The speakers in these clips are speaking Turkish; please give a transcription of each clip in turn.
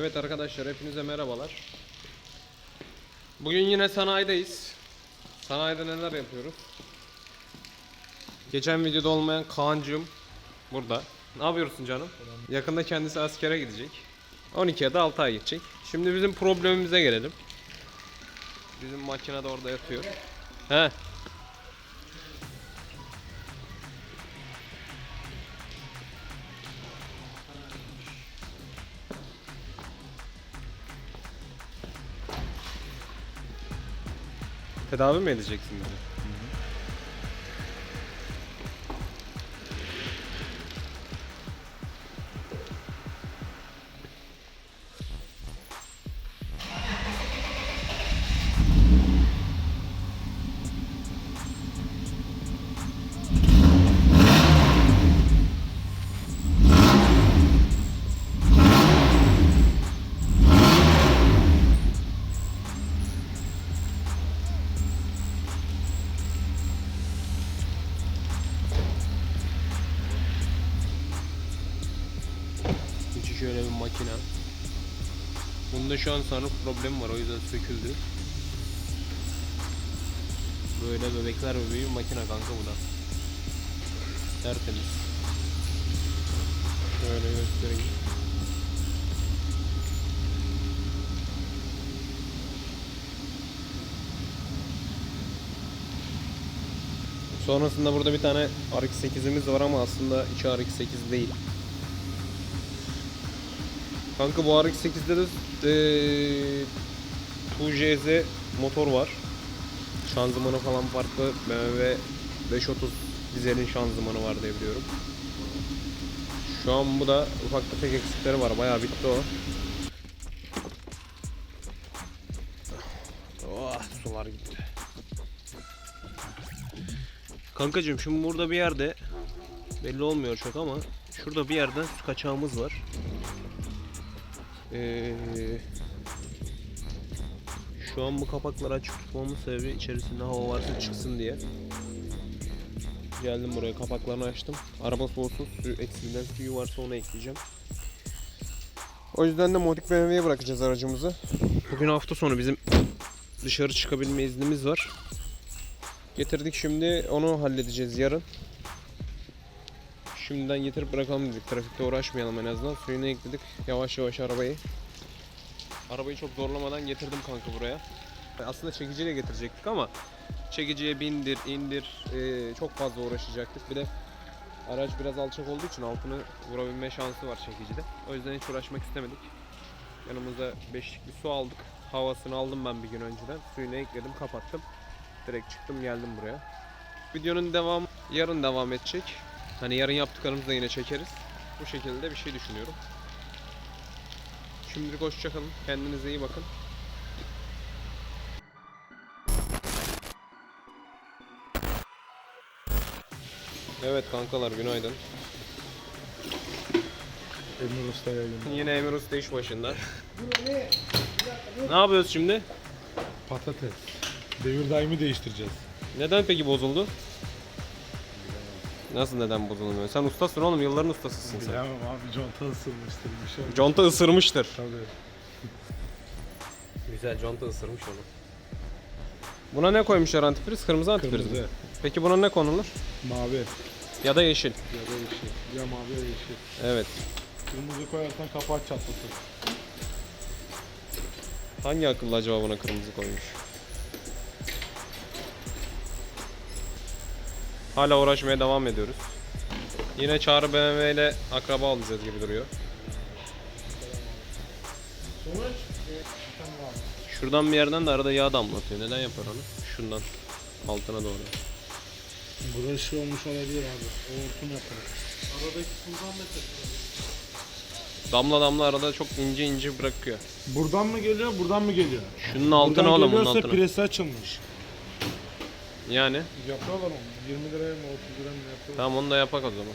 Evet arkadaşlar hepinize merhabalar. Bugün yine sanayideyiz. Sanayide neler yapıyoruz? Geçen videoda olmayan Kaan'cığım burada. Ne yapıyorsun canım? Yakında kendisi askere gidecek. 12 ya da 6 ay gidecek. Şimdi bizim problemimize gelelim. Bizim makine de orada yatıyor. He. Tedavi mi edeceksin beni? Şu an sarı problemi var o yüzden söküldü. Böyle bebekler bebeği bir makine kanka bu da. Tertemiz. Şöyle göstereyim. Sonrasında burada bir tane RX-8'imiz var ama aslında içi RX-8 değil. Kanka bu RX-8'de de eee 2JZ motor var. Şanzımanı falan farklı. BMW 530 dizelin şanzımanı var diye biliyorum. Şu an bu da ufak tefek eksikleri var. Bayağı bitti o. Oh, sular gitti. Kankacığım şimdi burada bir yerde belli olmuyor çok ama şurada bir yerden su kaçağımız var. Ee, şu an bu kapakları açık tutmamın sebebi içerisinde hava varsa çıksın diye. Geldim buraya kapaklarını açtım. Araba soğusun su eksilden suyu varsa onu ekleyeceğim. O yüzden de Modik BMW'ye bırakacağız aracımızı. Bugün hafta sonu bizim dışarı çıkabilme iznimiz var. Getirdik şimdi onu halledeceğiz yarın. Şimdiden getirip bırakalım dedik. Trafikte uğraşmayalım en azından. Suyunu ekledik. Yavaş yavaş arabayı. Arabayı çok zorlamadan getirdim kanka buraya. Aslında çekiciyle getirecektik ama çekiciye bindir, indir ee, çok fazla uğraşacaktık. Bir de araç biraz alçak olduğu için altını vurabilme şansı var çekicide. O yüzden hiç uğraşmak istemedik. Yanımıza beşlik bir su aldık. Havasını aldım ben bir gün önceden. Suyunu ekledim, kapattım. Direkt çıktım geldim buraya. Videonun devam yarın devam edecek. Hani yarın yaptıklarımızı da yine çekeriz. Bu şekilde bir şey düşünüyorum. Şimdilik hoşçakalın. Kendinize iyi bakın. Evet kankalar günaydın. Emir Usta'ya yine. Yine Emir Usta iş başında. ne yapıyoruz şimdi? Patates. Devir daimi değiştireceğiz. Neden peki bozuldu? Nasıl neden bozulmuyor? Sen ustasın oğlum, yılların ustasısın sen. Bilemem abi conta ısınmıştır bir şey. Conta ısırmıştır. Tabii. Güzel, conta ısırmış onu. Buna ne koymuşlar antifriz? Kırmızı antifriz mi? Kırmızı. Peki buna ne konulur? Mavi Ya da yeşil. ya da yeşil. Ya mavi ya yeşil. Evet. Kırmızı koyarsan kapağı çatlatır. Hangi akıllı acaba buna kırmızı koymuş? Hala uğraşmaya devam ediyoruz. Yine Çağrı BMW ile akraba olacağız gibi duruyor. Şuradan bir yerden de arada yağ damlatıyor. Neden yapar onu? Şundan altına doğru. Burası olmuş olabilir abi. O hortum yapar. Damla damla arada çok ince ince bırakıyor. Buradan mı geliyor, buradan mı geliyor? Şunun altına buradan oğlum bunun geliyorsa altına. presi açılmış. Yani Yapıyorlar onu. 20 liraya mı 30 liraya mı yapıyorlar? tamam onu da yapak o zaman.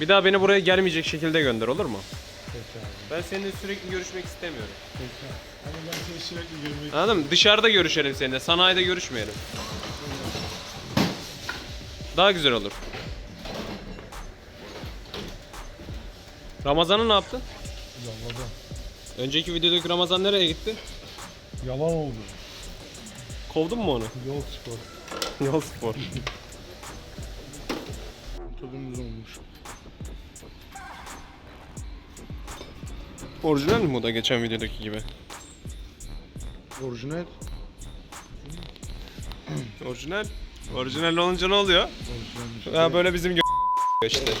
Bir daha beni buraya gelmeyecek şekilde gönder olur mu? Peki abi. Ben seninle sürekli görüşmek istemiyorum. Peki abi. Ama ben seni sürekli görmek Anladın mı? Dışarıda görüşelim seninle. Sanayide görüşmeyelim. Daha güzel olur. Ramazan'ı ne yaptın? Yolladım. Önceki videodaki Ramazan nereye gitti? Yalan oldu. Kovdun mu onu? Yol spor. Yol spor. Tadımız olmuş. Orijinal mi bu da geçen videodaki gibi? Orijinal. Orijinal. Orijinal olunca ne oluyor? Orijinal. Ya böyle bizim gö- işte.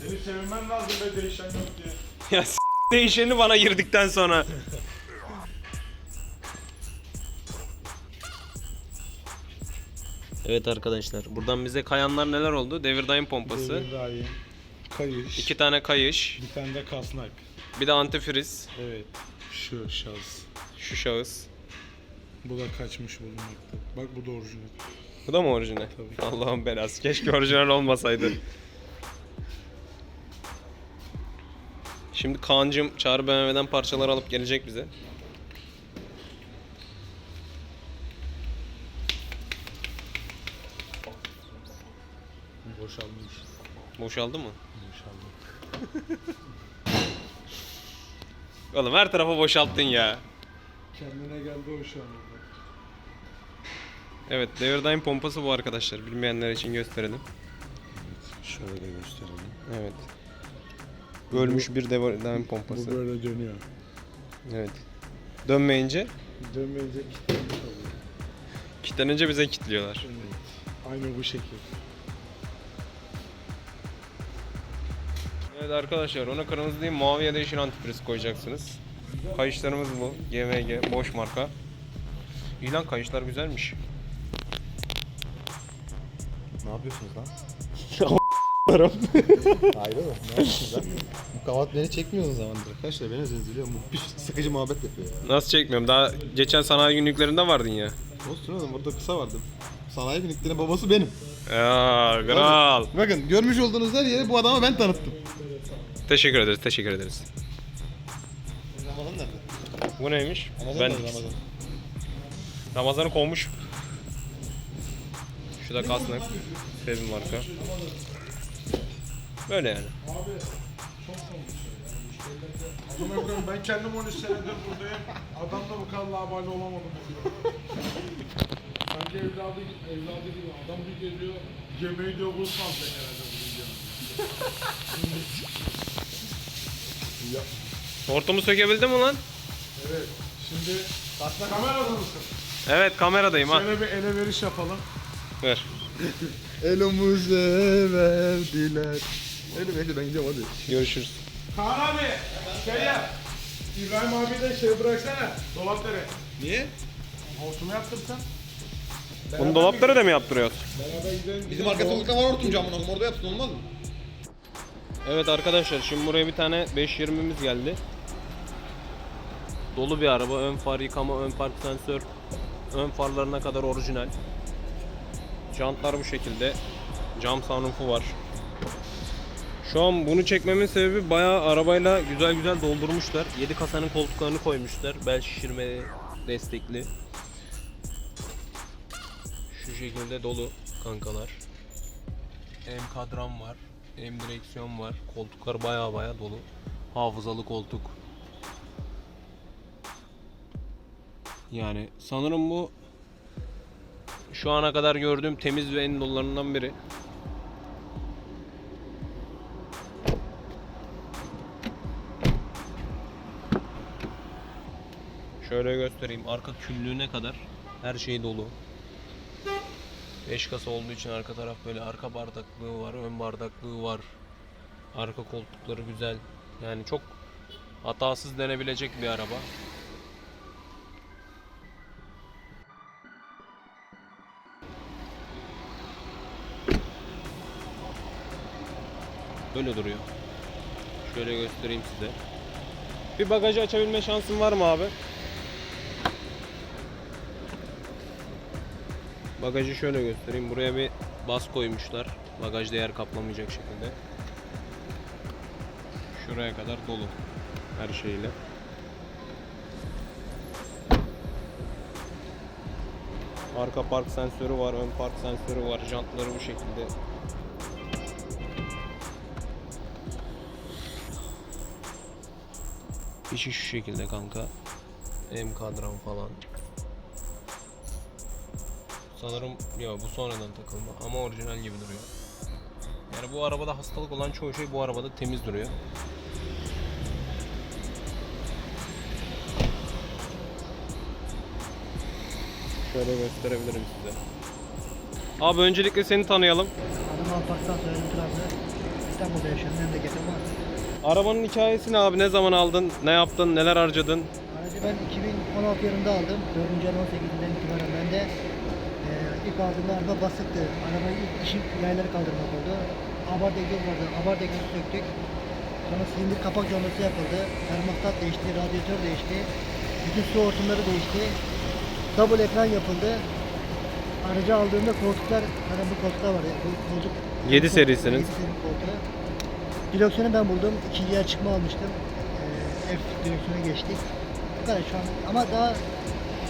Seni sevmen lazım be değişen yok diye. Ya s- değişeni bana girdikten sonra. Evet arkadaşlar buradan bize kayanlar neler oldu? Devir dayım pompası, Devir daim. Kayış. iki tane kayış, Bir tane de kasnak. bir de antifriz, Evet. Şu şahıs. şu şahıs. Bu da kaçmış bulunmakta. Bak bu da orijinal. Bu da mı orijinal? Tabii. Allah'ın belası. Keşke orijinal olmasaydı. Şimdi Kaan'cım Çağrı BMW'den parçalar alıp gelecek bize. Boşaldı mı? Boşaldı. Oğlum her tarafa boşalttın ya. Kendine geldi o şu an orada. Evet, Devirdyne pompası bu arkadaşlar. Bilmeyenler için gösterelim. Şöyle de gösterelim. Evet. Bölmüş bir Devirdyne pompası. Bu böyle dönüyor. Evet. Dönmeyince, Dönmeyince kilitlenmiş oluyor. kilitlenince bize kilitliyorlar. Evet. Aynı bu şekil. Evet arkadaşlar ona kırmızı değil mavi ya da yeşil antifriz koyacaksınız. Kayışlarımız bu. GVG boş marka. İyi lan kayışlar güzelmiş. Ne yapıyorsunuz lan? Hayır oğlum. Ne yapıyorsunuz lan? Bu kavat beni çekmiyor o zamandır. Arkadaşlar beni zenziliyor. Bu bir sıkıcı muhabbet yapıyor ya. Nasıl çekmiyorum? Daha geçen sanayi günlüklerinde vardın ya. Olsun oğlum burada kısa vardı. Sanayi günlüklerinin babası benim. Ya kral. Bakın görmüş olduğunuz her yeri bu adama ben tanıttım. Teşekkür ederiz, teşekkür ederiz. Ramazan nerede? Bu neymiş? Ramazan ben nerede Ramazan? Ramazan'ı kovmuş. Şu da kasnak. Sevim marka. Böyle yani. Ben kendim 13 senedir buradayım. Adamla bu kadar labali olamadım. Sanki evladı, evladı gibi adam bir geliyor yemeği diyor buz kalacak herhalde bu videonun. Hortumu sökebildin mi lan? Evet şimdi kamerada mısın? Evet kameradayım ha. Şöyle bir ele veriş yapalım. Ver. Elimize verdiler. Öyle bekle ben gidiyorum hadi. Görüşürüz. Kaan abi şey yap. İbrahim abi de şey bıraksana dolapları. Niye? Hortumu yaptırsan. Bunu dolapları da mı yaptırıyoruz? Beraber gidelim. Bizim arka sokakta var hortum camına. Orada yapsın olmaz mı? Evet arkadaşlar şimdi buraya bir tane 520'miz geldi. Dolu bir araba. Ön far yıkama, ön park sensör, ön farlarına kadar orijinal. Jantlar bu şekilde. Cam sunroofu var. Şu an bunu çekmemin sebebi bayağı arabayla güzel güzel doldurmuşlar. 7 kasanın koltuklarını koymuşlar. Bel şişirme destekli. Şu şekilde dolu kankalar. Hem kadran var, hem direksiyon var. Koltuklar baya baya dolu. Hafızalı koltuk. Yani sanırım bu şu ana kadar gördüğüm temiz ve en dolularından biri. Şöyle göstereyim. Arka küllüğüne kadar her şey dolu. 5 kasa olduğu için arka taraf böyle arka bardaklığı var, ön bardaklığı var. Arka koltukları güzel. Yani çok hatasız denebilecek bir araba. Böyle duruyor. Şöyle göstereyim size. Bir bagajı açabilme şansın var mı abi? Bagajı şöyle göstereyim. Buraya bir bas koymuşlar. Bagajda yer kaplamayacak şekilde. Şuraya kadar dolu. Her şeyle. Arka park sensörü var, ön park sensörü var. Jantları bu şekilde. İçi şu şekilde kanka. M kadran falan. Sanırım ya bu sonradan takılma ama orijinal gibi duruyor. Yani bu arabada hastalık olan çoğu şey bu arabada temiz duruyor. Şöyle gösterebilirim size. Abi öncelikle seni tanıyalım. Adım Alparslan soyadım Trabzon. İstanbul'da yaşıyorum. Memleketim var. Arabanın hikayesi ne abi? Ne zaman aldın? Ne yaptın? Neler harcadın? Aracı ben 2016 yılında aldım. 4. ayın 18'inden itibaren ben aldığımda araba basıktı. Arabayı ilk işim yayları kaldırmak oldu. Abar degel vardı. Abar degeli söktük. Sonra silindir kapak conası yapıldı. Termostat değişti. Radyatör değişti. Bütün su hortumları değişti. Double ekran yapıldı. Aracı aldığımda koltuklar, hani bu koltuklar var ya, bu koltuk. Yedi koltuk- serisiniz. yedi seri koltuğu. Direksiyonu ben buldum. İkinci yer çıkma almıştım. Ee, F direksiyona geçtik. Bu kadar şu an. Ama daha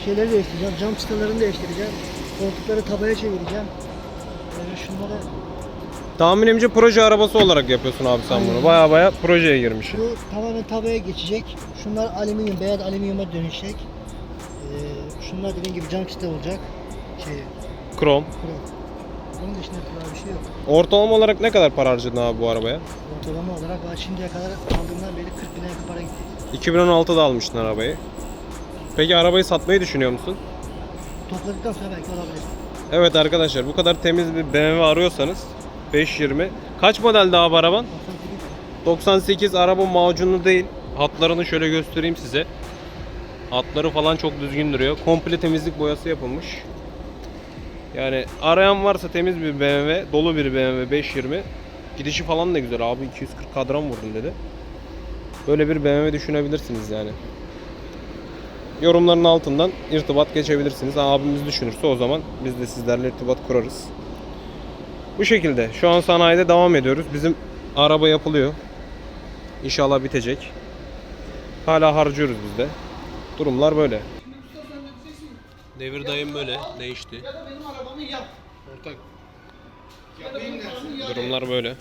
şeyleri değiştireceğim. Cam çıtalarını değiştireceğim. Koltukları tabaya çevireceğim. Böyle şunları Tahminimce proje arabası olarak yapıyorsun abi sen bunu. Baya baya projeye girmişsin. bu tamamen tabaya geçecek. Şunlar alüminyum, beyaz alüminyuma dönüşecek. Ee, şunlar dediğim gibi cam çıta olacak. Şey, Krom. krom. Onun dışında daha bir şey yok. Ortalama olarak ne kadar para harcadın abi bu arabaya? Ortalama olarak ben şimdiye kadar aldığımdan beri 40 bine yakın para gitti. 2016'da almıştın arabayı. Peki arabayı satmayı düşünüyor musun? Topladıktan sonra belki olabilir. Evet arkadaşlar bu kadar temiz bir BMW arıyorsanız 520. Kaç model daha bu araban? 98 98 araba macunlu değil. Hatlarını şöyle göstereyim size. Hatları falan çok düzgün duruyor. Komple temizlik boyası yapılmış. Yani arayan varsa temiz bir BMW, dolu bir BMW 520. Gidişi falan da güzel abi 240 kadran vurdum dedi. Böyle bir BMW düşünebilirsiniz yani. Yorumların altından irtibat geçebilirsiniz. Abimiz düşünürse o zaman biz de sizlerle irtibat kurarız. Bu şekilde. Şu an sanayide devam ediyoruz. Bizim araba yapılıyor. İnşallah bitecek. Hala harcıyoruz biz de. Durumlar böyle. Devir dayım böyle değişti. Ya da benim arabamı yap. Ortak. Durumlar böyle.